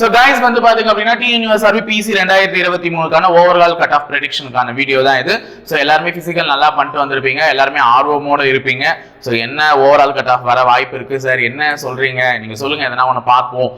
So guys வந்து பாத்தீங்க அப்படின்னா டி டிஎன்யூஎஸ்ஆர்பி பிசி ரெண்டாயிரத்தி இருபத்தி மூணுக்கான ஓவரால் கட் ஆஃப் ப்ரெடிக்ஷனுக்கான வீடியோ தான் இது. ஸோ எல்லாருமே பிசிக்கல் நல்லா பண்ணிட்டு வந்திருப்பீங்க. எல்லாருமே ஆர்வமோட இருப்பீங்க. ஸோ என்ன ஓவரால் கட் ஆஃப் வர வாய்ப்பு இருக்கு சார் என்ன சொல்றீங்க? நீங்க சொல்லுங்க எதனா ஒன்று பார்ப்போம்.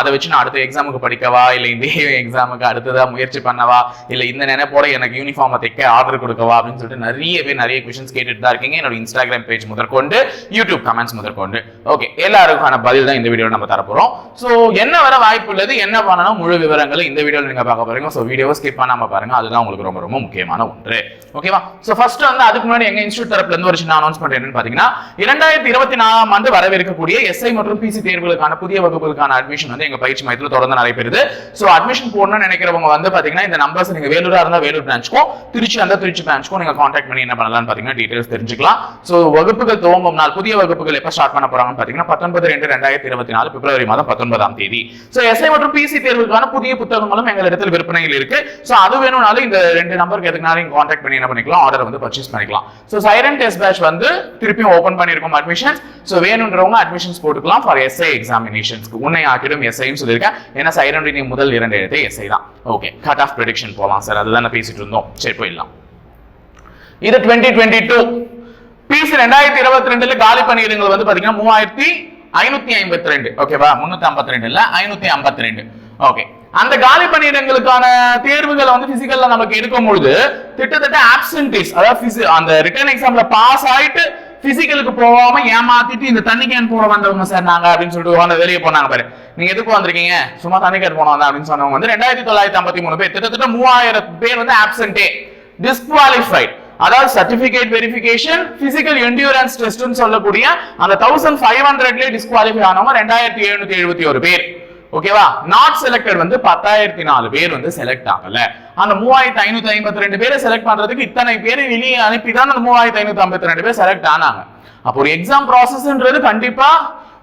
அதை வச்சு நான் அடுத்த எக்ஸாமுக்கு படிக்கவா? இல்லை இந்த எக்ஸாமுக்கு அடுத்ததா முயற்சி பண்ணவா? இல்லை இந்த நினைப்போட எனக்கு யூனிஃபார்மை தைக்க ஆர்டர் கொடுக்கவா? அப்படின்னு சொல்லிட்டு நிறைய பேர் நிறைய கொஷின்ஸ் கேட்டுட்டு தான் இருக்கீங்க. என்னோட இன்ஸ்டாகிராம் பேஜ் முதற்கொண்டு யூடியூப் கமெண்ட்ஸ் முதற்கொண்டு. ஓகே எல்லாருக்கான பதில் தான் இந்த வீடியோ நம்ம தரப்போறோம். ஸோ என்ன வர வாய்ப்பு உள்ளது. என்ன பண்ணணும்? முழு விவரங்களை இந்த வீடியோவில் நீங்கள் பார்க்க போறீங்க. ஸோ வீடியோவை ஸ்கிப் பண்ணாமல் பாருங்க. அதுதான் உங்களுக்கு ரொம்ப ரொம்ப முக்கியமான ஒன்று. ஓகேவா ஸோ ஃபர்ஸ்ட் வந்து அதுக்கு முன்னாடி எங்க இன்ஸ்டியூட் தரப்புல இருந்து ஒரு சின்ன அனௌன்ஸ்மெண்ட் என்னன்னு பாத்தீங்கன்னா இரண்டாயிரத்தி இருபத்தி நாலாம் ஆண்டு வரவிருக்கக்கூடிய எஸ்ஐ மற்றும் பிசி தேர்வுகளுக்கான புதிய வகுப்புகளுக்கான அட்மிஷன் வந்து எங்க பயிற்சி மையத்தில் தொடர்ந்து நடைபெறுது ஸோ அட்மிஷன் போடணும்னு நினைக்கிறவங்க வந்து பாத்தீங்கன்னா இந்த நம்பர்ஸ் நீங்க வேலூரா இருந்தால் வேலூர் பிரான்ச்சுக்கும் திருச்சி அந்த திருச்சி பிரான்ச்சுக்கும் நீங்க கான்டாக்ட் பண்ணி என்ன பண்ணலாம்னு பாத்தீங்கன்னா டீடைல்ஸ் தெரிஞ்சுக்கலாம். ஸோ வகுப்புகள் துவங்கும் நாள் புதிய வகுப்புகள் எப்போ ஸ்டார்ட் பண்ண போறாங்கன்னு பாத்தீங்கன்னா பத்தொன்பது ரெண்டு ரெண்டாயிரத்தி இருபத்தி நாலு பிப்ரவரி மாதம் பத்தொன்பதாம் தேதி. ஸோ எஸ்ஐ மற்றும் பிசி தேர்வுக்கான புதிய புத்தகங்களும் எங்களிடத்தில் விற்பனையில் இருக்கு. ஸோ அது வேணும்னாலும் இந்த ரெண்டு நம்பருக்கு எதுக்குனாலும் நீங்க கான்டாக்ட் பண்ணி என்ன பண்ணிக்கலாம்? ஆர்டர் வந்து பர்ச்சேஸ் பண்ணிக்கலாம். ஸோ சைரன் டெஸ்ட் பேட்ச் வந்து திருப்பியும் ஓப்பன் பண்ணியிருக்கோம் அட்மிஷன்ஸ் ஸோ வேணுன்றவங்க அட்மிஷன்ஸ் போட்டுக்கலாம் ஃபார் எஸ்ஐ எக்ஸாமினேஷன்ஸ்க்கு உன்னை ஆக்கிடும் எஸ்ஐன்னு சொல்லியிருக்கேன். ஏன்னா சைரன் ரீனிங் முதல் இரண்டு எழுத்து எஸ்ஐ தான். ஓகே கட் ஆஃப் ப்ரெடிக்ஷன் போகலாம் சார் அதுதான் பேசிட்டு இருந்தோம். சரி போயிடலாம். இது டுவெண்ட்டி டுவெண்ட்டி டூ பிசி ரெண்டாயிரத்தி இருபத்தி ரெண்டுல காலி பணியிடங்கள் வந்து பாத்தீங்கன்னா மூவாயிரத்தி ஐநூத்தி ஐம்பத்தி ரெண்டு. ஓகேவா முன்னூத்தி ஐம்பத்தி ரெண்டு இல்ல? ஐநூத்தி ஐம்பத்தி ரெண்டு. ஓகே அந்த காலி பணியிடங்களுக்கான தேர்வுகளை வந்து பிசிக்கல்ல நமக்கு எடுக்கும் பொழுது கிட்டத்தட்ட ஆப்சன்டேஸ் அதாவது அந்த ரிட்டர்ன் எக்ஸாம்ல பாஸ் ஆயிட்டு பிசிக்கலுக்கு போகாம ஏமாத்திட்டு இந்த தண்ணி கேன் போட வந்தவங்க சார் நாங்க அப்படின்னு சொல்லிட்டு உட்கார்ந்து வெளியே போனாங்க பாரு. நீங்க எதுக்கு வந்திருக்கீங்க? சும்மா தண்ணி கேன் போன வந்தா அப்படின்னு சொன்னவங்க வந்து ரெண்டாயிரத்தி தொள்ளாயிரத்தி ஐம்பத்தி மூணு பேர். கிட்டத்தட்ட மூவாயிரம் பேர் வந்து ஆப்சன்டே டிஸ்குவாலிஃபைட் அதாவது சர்டிபிகேட் வெரிஃபிகேஷன் பிசிக்கல் என்டியூரன்ஸ் டெஸ்ட்னு சொல்லக்கூடிய அந்த தௌசண்ட் ஃபைவ் ஹண்ட்ரட்லேயே டிஸ்குவாலிஃபை ஆனவங்க ரெண்டாயிரத்தி எழுநூத்தி எழுபத்தி ஒரு பேர். ஓகேவா நாட் செலக்டட் வந்து பத்தாயிரத்தி நாலு பேர் வந்து செலக்ட் ஆகல. அந்த மூவாயிரத்தி ஐநூத்தி ஐம்பத்தி ரெண்டு பேரை செலக்ட் பண்றதுக்கு இத்தனை பேரை வெளியே அனுப்பி தான் அந்த மூவாயிரத்தி ஐநூத்தி ஐம்பத்தி ரெண்டு பேர் செலக்ட் ஆனாங்க. அப்போ ஒரு எக்ஸாம் ப்ராசஸ்ன்றது கண்டிப்பா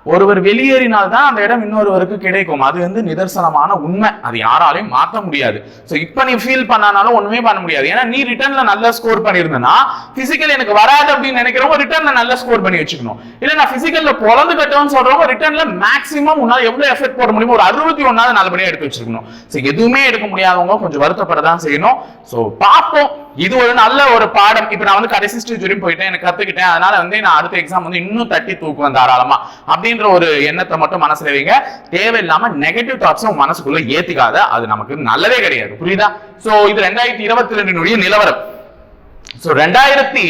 ஒருவர் வெளியேறினால் தான் அந்த இடம் இன்னொருவருக்கு கிடைக்கும். அது வந்து நிதர்சனமான உண்மை. அது யாராலையும் மாற்ற முடியாது. ஸோ இப்போ நீ ஃபீல் பண்ணானாலும் ஒண்ணுமே பண்ண முடியாது. ஏன்னா நீ ரிட்டர்ன்ல நல்ல ஸ்கோர் பண்ணியிருந்தனா பிசிக்கல் எனக்கு வராது அப்படின்னு நினைக்கிறவங்க ரிட்டர்ன்ல நல்ல ஸ்கோர் பண்ணி வச்சுக்கணும். இல்ல நான் பிசிக்கல்ல பொழந்து கட்டணும்னு சொல்றவங்க ரிட்டர்ன்ல மேக்ஸிமம் உன்னால எவ்வளவு எஃபெக்ட் போட முடியுமோ ஒரு அறுபத்தி ஒன்னாவது நல்லபடியா எடுத்து வச்சிருக்கணும். ஸோ எதுவுமே எடுக்க முடியாதவங்க கொஞ்சம் வருத்தப்பட தான் செய்யணும். ஸோ பார்ப்போம். இது ஒரு நல்ல ஒரு பாடம். இப்ப நான் வந்து கடைசி ஸ்டேஜ் வரையும் போயிட்டேன். எனக்கு கத்துக்கிட்டேன். அதனால வந்து நான் அடுத்த எக்ஸாம் வந்து இன்னும் தட்டி தூக்குவேன் தாராளமா. அப்படின்ற ஒரு எண்ணத்தை மட்டும் மனசுல வைங்க. தேவையில்லாம நெகட்டிவ் தாட்ஸும் மனசுக்குள்ள ஏத்துக்காத. அது நமக்கு நல்லதே கிடையாது. புரியுதா? சோ இது ரெண்டாயிரத்தி இருபத்தி ரெண்டினுடைய நிலவரம். சோ ரெண்டாயிரத்தி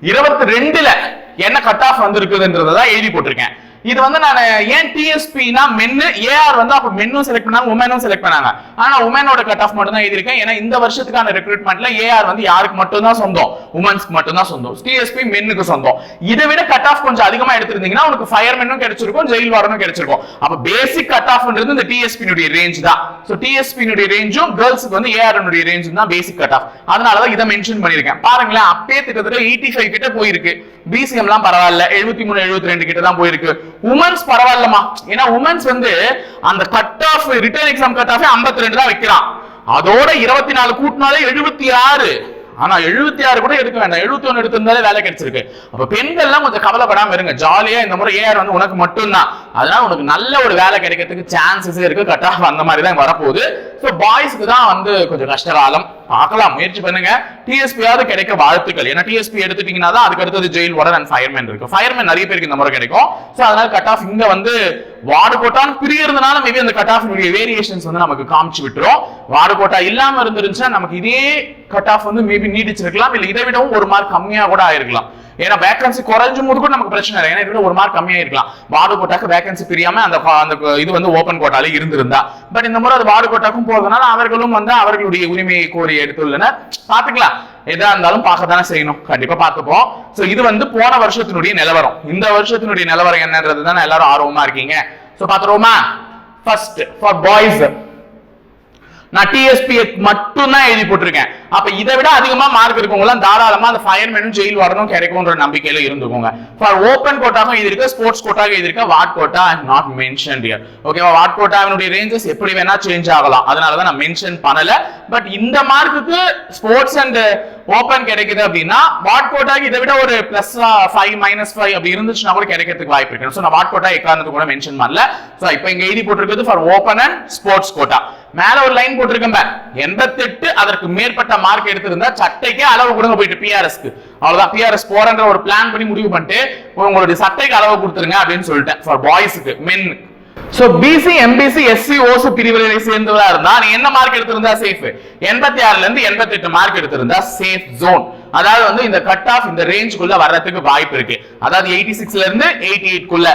இருபத்தி ரெண்டுல என்ன கட் ஆஃப் வந்திருக்குதுன்றதான் எழுதி போட்டிருக்கேன். இது வந்து நான் ஏன் டிஎஸ்பினா மென்னு ஏஆர் வந்து அப்ப மென்னும் செலக்ட் பண்ணாங்க உமனும் செலக்ட் பண்ணாங்க. ஆனா உமனோட கட் ஆஃப் மட்டும் தான் எழுதியிருக்கேன். ஏன்னா இந்த வருஷத்துக்கான ரெக்ரூட்மெண்ட்ல ஏஆர் வந்து யாருக்கு மட்டும் தான் சொந்தம்? உமன்ஸ்க்கு மட்டும் தான் சொந்தம். டிஎஸ்பி மென்னுக்கு சொந்தம். இதை விட கட் ஆஃப் கொஞ்சம் அதிகமா எடுத்திருந்தீங்கன்னா உனக்கு ஃபயர் மென்னும் கிடைச்சிருக்கும் ஜெயில் வாரனும் கிடைச்சிருக்கும். அப்ப பேசிக் கட் ஆஃப்ன்றது இந்த டிஎஸ்பினுடைய ரேஞ்ச் தான். ஸோ டிஎஸ்பினுடைய ரேஞ்சும் கேர்ள்ஸுக்கு வந்து ஏஆர் ரேஞ்சும் தான் பேசிக் கட் ஆஃப் அதனால தான் இதை மென்ஷன் பண்ணியிருக்கேன். பாருங்களேன் அப்பே கிட்டத்தட்ட எயிட்டி ஃபைவ் கிட்ட போயிருக்கு. பிசிஎம்லாம் பரவாயில்ல. எழுபத்தி மூணு எழுபத்தி ரெண்டு கிட்ட தான் போயிருக்கு. உமன்ஸ் பரவாயில்லமா ஏன்னா உமன்ஸ் வந்து அந்த cut off written exam cut off ஐம்பத்தி ரெண்டு தான் வைக்கிறான். அதோட இருபத்தி நாலு கூட்டினாலே எழுபத்தி ஆறு ஆனா எழுபத்தி ஆறு கூட எடுக்க வேண்டாம். எழுபத்தி ஒன்று எடுத்திருந்தாலே வேலை கிடைச்சிருக்கு. அப்ப பெண்கள்லாம் கொஞ்சம் கவலைப்படாம இருங்க. ஜாலியா இந்த முறை ஏஆர் வந்து உனக்கு மட்டும்தான். அதனால உனக்கு நல்ல ஒரு வேலை கிடைக்கிறதுக்கு சான்சஸ் இருக்கு. கட் ஆஃப் அந்த மாதிரி தான் வரப்போகுது. ஸோ பாய்ஸ்க்கு தான் வந்து கொஞ்சம் கஷ்டகாலம். பார்க்கலாம். முயற்சி பண்ணுங்க. டிஎஸ்பியாவது கிடைக்க வாழ்த்துக்கள். ஏன்னா டிஎஸ்பி எடுத்துட்டீங்கன்னா தான் அதுக்கு அடுத்தது ஜெயில் வார்டன் அண்ட் ஃபயர்மேன் இருக்கு. ஃபயர்மேன் நிறைய பேருக்கு இந்த முறை கிடைக்கும். ஸோ அதனால கட் ஆஃப் இங்க வந்து வார்டு கோட்டான்னு பிரியறதுனால மேபி அந்த கட் ஆஃப் வேரியேஷன்ஸ் வந்து நமக்கு காமிச்சு விட்டுரும். வார்டு கோட்டா இல்லாம இருந்துருந்துச்சுன்னா நமக்கு இதே கட் ஆஃப் வந்து மேபி நீடிச்சிருக்கலாம். இல்ல இதை விடவும் ஒரு மார்க் கம்மியா கூட ஆயிருக்கலாம். ஏன்னா வேகன்சி குறைஞ்சும் போது கூட நமக்கு பிரச்சனை இல்லை. ஏன்னா இதை ஒரு மார்க் கம்மியா இருக்கலாம் வார்டு கோட்டாக்கு வேகன்சி பிரியாம அந்த அந்த இது வந்து ஓபன் கோட்டால இருந்திருந்தா. பட் இந்த முறை அது வார்டு கோட்டாக்கும் போறதுனால அவர்களும் வந்து அவர்களுடைய உரிமையை கோரி எடுத்துள்ளனர். பாத்துக்கலாம் எதா இருந்தாலும் பார்க்க தானே செய்யணும். கண்டிப்பா பார்த்துப்போம். சோ இது வந்து போன வருஷத்தினுடைய நிலவரம். இந்த வருஷத்தினுடைய நிலவரம் என்னன்றது தானே எல்லாரும் ஆர்வமா இருக்கீங்க. சோ பாத்துருவோமா ஃபர்ஸ்ட் ஃபார் பாய்ஸ் நான் டிஎஸ்பி மட்டும் தான் எழுதி போட்டிருக்கேன். அப்ப இதை விட அதிகமா மார்க் இருக்கவங்க எல்லாம் தாராளமா அந்த ஃபயர்மேனும் ஜெயில் வரணும் கிடைக்கும்ன்ற நம்பிக்கையில இருந்துக்கோங்க. ஃபார் ஓப்பன் கோட்டாகவும் இது இருக்கு ஸ்போர்ட்ஸ் கோட்டாக இது இருக்கு what quota I not mention here ஓகேவா வாட் கோட்டாவினுடைய ரேஞ்சஸ் எப்படி வேணா சேஞ்ச் ஆகலாம். அதனால தான் நான் மென்ஷன் பண்ணல. பட் இந்த மார்க்குக்கு ஸ்போர்ட்ஸ் அண்ட் ஓப்பன் கிடைக்குது அப்படின்னா வாட் கோட்டாக்கு இதை விட ஒரு பிளஸ் ஃபைவ் மைனஸ் ஃபைவ் அப்படி இருந்துச்சுன்னா கூட கிடைக்கிறதுக்கு வாய்ப்பு இருக்கு. ஸோ நான் வாட் கோட்டா எக்காரணத்து கூட மென்ஷன் பண்ணல. ஸோ இப்போ இங்க எழுதி போட்டிருக்கிறது for open and sports quota மேல ஒரு லைன் போட்டிருக்கேன் எண்பத்தெட்டு அதற்கு மேற்பட்ட மார்க் எடுத்திருந்தா சட்டைக்கே அளவு கொடுங்க போயிட்டு பிஆர்எஸ்க்கு அவ்வளவுதான். பிஆர்எஸ் போறன்ற ஒரு பிளான் பண்ணி முடிவு பண்ணிட்டு உங்களுடைய சட்டைக்கு அளவு கொடுத்துருங்க அப்படின்னு சொல்லிட்டேன். For பாய்ஸுக்கு men so BC MBC SC ஓசு பிரிவுகளை சேர்ந்தவரா இருந்தா நீ என்ன மார்க் எடுத்திருந்தா சேஃப் எண்பத்தி ஆறுல இருந்து எண்பத்தி எட்டு மார்க் எடுத்திருந்தா சேஃப் ஜோன் அதாவது வந்து இந்த கட் ஆஃப் இந்த ரேஞ்சுக்குள்ள வர்றதுக்கு வாய்ப்பு இருக்கு. அதாவது எயிட்டி சிக்ஸ்ல இருந்து எயிட்டி எயிட் குள்ள.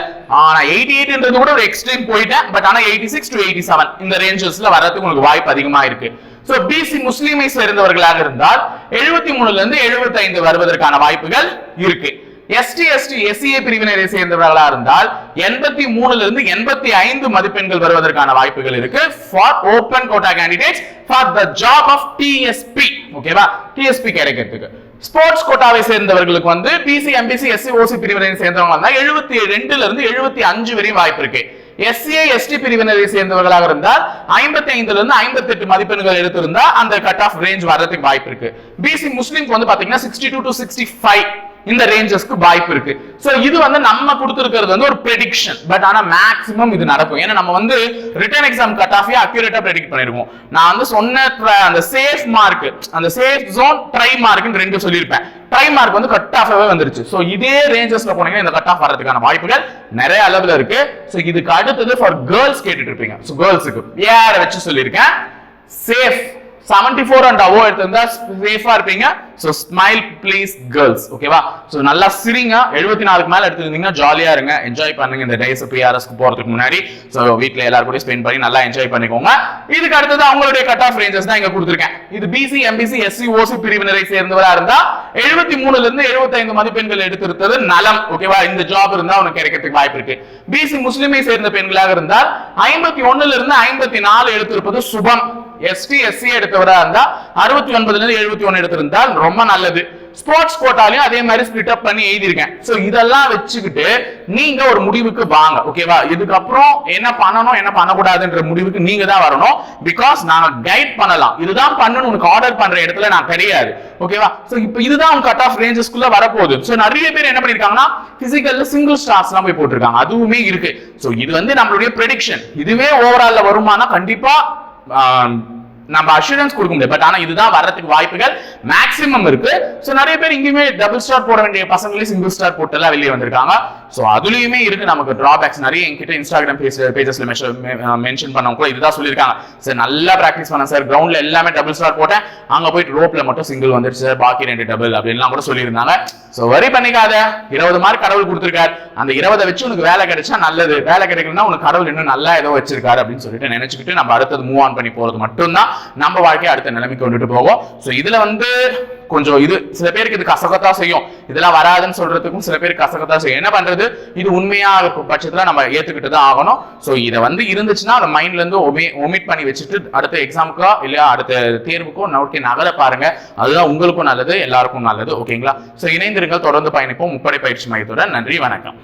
ஆனா எயிட்டி எயிட்ன்றது கூட ஒரு எக்ஸ்ட்ரீம் போயிட்டேன் பட் ஆனா eighty six to eighty seven இந்த ரேஞ்சஸ்ல வர்றதுக்கு உங்களுக்கு வாய்ப்பு அதிகமா இருக்கு. ஸோ பிசி முஸ்லீமை சேர்ந்தவர்களாக இருந்தால் எழுபத்தி மூணுல இருந்து எழுபத்தி ஐந்து வருவதற்கான வாய்ப்புகள் இருக்கு. எஸ்டி எஸ்டி எஸ்சிஏ பிரிவினரை சேர்ந்தவர்களா இருந்தால் எண்பத்தி மூணுல இருந்து எண்பத்தி ஐந்து மதிப்பெண்கள் வருவதற்கான வாய்ப்புகள் இருக்கு for open quota candidates for the job of DSP ஓகேவா டிஎஸ்பி கிடைக்கிறதுக்கு. ஸ்போர்ட்ஸ் கோட்டாவை சேர்ந்தவர்களுக்கு வந்து பிசி எம்பிசி எஸ்சி ஓசி பிரிவினரை சேர்ந்தவங்க வந்தா எழுபத்தி ரெண்டுல இருந்து எழுபத்தி அஞ்சு வரையும் வாய்ப்பு இருக்கு. எஸ்சிஏ எஸ்டி பிரிவினரை சேர்ந்தவர்களாக இருந்தால் ஐம்பத்தி ஐந்துல இருந்து ஐம்பத்தி எட்டு மதிப்பெண்கள் எடுத்திருந்தா அந்த கட் ஆஃப் ரேஞ்ச் வர்றதுக்கு வாய்ப்பு இருக்கு. பிசி முஸ்லிம்க்கு வந்து பாத்தீங்கன்னா sixty two to sixty five இந்த ரேஞ்சஸ்க்கு வாய்ப்பு இருக்கு. ஸோ இது வந்து நம்ம கொடுத்துருக்கிறது வந்து ஒரு ப்ரெடிக்ஷன் பட் ஆனால் மேக்ஸிமம் இது நடக்கும். ஏன்னா நம்ம வந்து ரிட்டர்ன் எக்ஸாம் கட் ஆஃப் அக்யூரேட்டாக ப்ரெடிக்ட் பண்ணிருக்கோம் நான் வந்து சொன்ன அந்த சேஃப் மார்க் அந்த சேஃப் ஜோன் ட்ரை மார்க்னு ரெண்டு சொல்லியிருப்பேன். ட்ரை மார்க் வந்து கட் ஆஃபாகவே வந்துருச்சு. ஸோ இதே ரேஞ்சஸ்ல போனீங்கன்னா இந்த கட் ஆஃப் வர்றதுக்கான வாய்ப்புகள் நிறைய அளவில் இருக்கு. ஸோ இதுக்கு அடுத்தது ஃபார் கேர்ள்ஸ் கேட்டுட்டு இருப்பீங்க. ஸோ கேர்ள்ஸுக்கு யார வச்சு சொல்லியிருக்கேன். சேஃப் 74 ஃபோர் அண்ட் அவோ எடுத்திருந்தா சேஃபா இருப்பீங்க. ஸோ ஸ்மைல் ப்ளீஸ் கேர்ள்ஸ் ஓகேவா சோ நல்லா சிரிங்க. எழுபத்தி நாலுக்கு மேலே எடுத்துருந்தீங்கன்னா ஜாலியா இருங்க. என்ஜாய் பண்ணுங்க. இந்த டேஸ் பிஆர்எஸ்க்கு போறதுக்கு முன்னாடி. சோ வீட்ல எல்லாரும் கூட ஸ்பெண்ட் பண்ணி நல்லா என்ஜாய் பண்ணிக்கோங்க. இதுக்கு அடுத்தது அவங்களுடைய கட் ஆஃப் ரேஞ்சஸ் தான் இங்க கொடுத்துருக்கேன். இது பிசி எம்பிசி எஸ்சி ஓசி பிரிவினரை சேர்ந்தவராக இருந்தா எழுபத்தி மூணுல இருந்து 75 மதிப்பெண்கள் எடுத்திருந்தது நலம். ஓகேவா இந்த ஜாப் இருந்தா உனக்கு கிடைக்கிறதுக்கு வாய்ப்பு இருக்கு. பிசி முஸ்லிமை சேர்ந்த பெண்களாக இருந்தால் ஐம்பத்தி ஒண்ணுல இருந்து ஐம்பத்தி நாலு எடுத்திருப்பது சுபம். எஸ்டி எஸ்சி எடுத்தவரா இருந்தா அறுபத்தி ஒன்பதுல இருந்து எழுபத்தி ஒன்று எடுத்திருந்தால் ரொம்ப நல்லது. ஸ்போர்ட்ஸ் கோட்டாலையும் அதே மாதிரி ஸ்பிளிட் அப் பண்ணி எழுதியிருக்கேன். சோ இதெல்லாம் வச்சுக்கிட்டு நீங்க ஒரு முடிவுக்கு வாங்க ஓகேவா இதுக்கப்புறம் என்ன பண்ணணும் என்ன பண்ணக்கூடாதுன்ற முடிவுக்கு நீங்க தான் வரணும். பிகாஸ் நாங்க கைட் பண்ணலாம். இதுதான் பண்ணணும் உனக்கு ஆர்டர் பண்ற இடத்துல நான் கிடையாது. ஓகேவா சோ இப்போ இதுதான் உங்க கட் ஆஃப் ரேஞ்சஸ்க்குள்ள வரப்போகுது. ஸோ நிறைய பேர் என்ன பண்ணிருக்காங்கன்னா பிசிக்கல்ல சிங்கிள் ஸ்டார்ஸ் எல்லாம் போய் போட்டிருக்காங்க. அதுவுமே இருக்கு. ஸோ இது வந்து நம்மளுடைய ப்ரெடிக்ஷன் இதுவே ஓவரால்ல வருமானா கண்டிப்பா நம்ம அஷூரன்ஸ் கொடுக்க முடியாது. பட் ஆனா இதுதான் வர்றதுக்கு வாய்ப்புகள் மேக்ஸிமம் இருக்கு. ஸோ நிறைய பேர் இங்கேயுமே டபுள் ஸ்டார் போட வேண்டிய பசங்களே சிங்கிள் ஸ்டார் போட்டு எல்லாம் வெளியே வந்திருக்காங்க. ஸோ அதுலயுமே இருக்கு நமக்கு டிராபேக்ஸ் நிறைய என்கிட்ட இன்ஸ்டாகிராம் பேஜ் பேஜஸ்ல மென்ஷன் பண்ணவங்க கூட இதுதான் சொல்லியிருக்காங்க. சார் நல்லா ப்ராக்டிஸ் பண்ண சார் கிரவுண்ட்ல எல்லாமே டபுள் ஸ்டார் போட்டேன். அங்க போயிட்டு ரோப்ல மட்டும் சிங்கிள் வந்துருச்சு சார் பாக்கி ரெண்டு டபுள் அப்படின்லாம் கூட சொல்லியிருந்தாங்க. சோ வரி பண்ணிக்காத. இருபது மார்க் கடவுள் கொடுத்துருக்காரு. அந்த இருபதை வச்சு உனக்கு வேலை கிடைச்சா நல்லது. வேலை கிடைக்கலன்னா உனக்கு கடவுள் இன்னும் நல்லா ஏதோ வச்சிருக்காரு அப்படின்னு சொல்லிட்டு நினைச்சுக்கிட்டு நம்ம அடுத்தது மூவ் ஆன் பண்ணி போறது மட்டும்தான் நம்ம வாழ்க்கையை அடுத்த நிலைமைக்கு கொண்டுட்டு போகும் சோ இதுல வந்து கொஞ்சம் இது சில பேருக்கு இது கசகத்தா செய்யும். இதெல்லாம் வராதுன்னு சொல்றதுக்கும் சில பேருக்கு கசகத்தா செய்யும். என்ன பண்றது? இது உண்மையா இருக்கும் பட்சத்துல நம்ம ஏத்துக்கிட்டு தான் ஆகணும். சோ இதை வந்து இருந்துச்சுன்னா அந்த மைண்ட்ல இருந்து ஒமிட் பண்ணி வச்சுட்டு அடுத்த எக்ஸாமுக்கோ இல்லையா அடுத்த தேர்வுக்கோ நோக்கி நகர பாருங்க. அதுதான் உங்களுக்கும் நல்லது எல்லாருக்கும் நல்லது ஓகேங்களா சோ இணைந்திருங்கள் தொடர்ந்து பயணிப்போம். முப்படை பயிற்சி மையத்துடன் நன்றி வணக்கம்.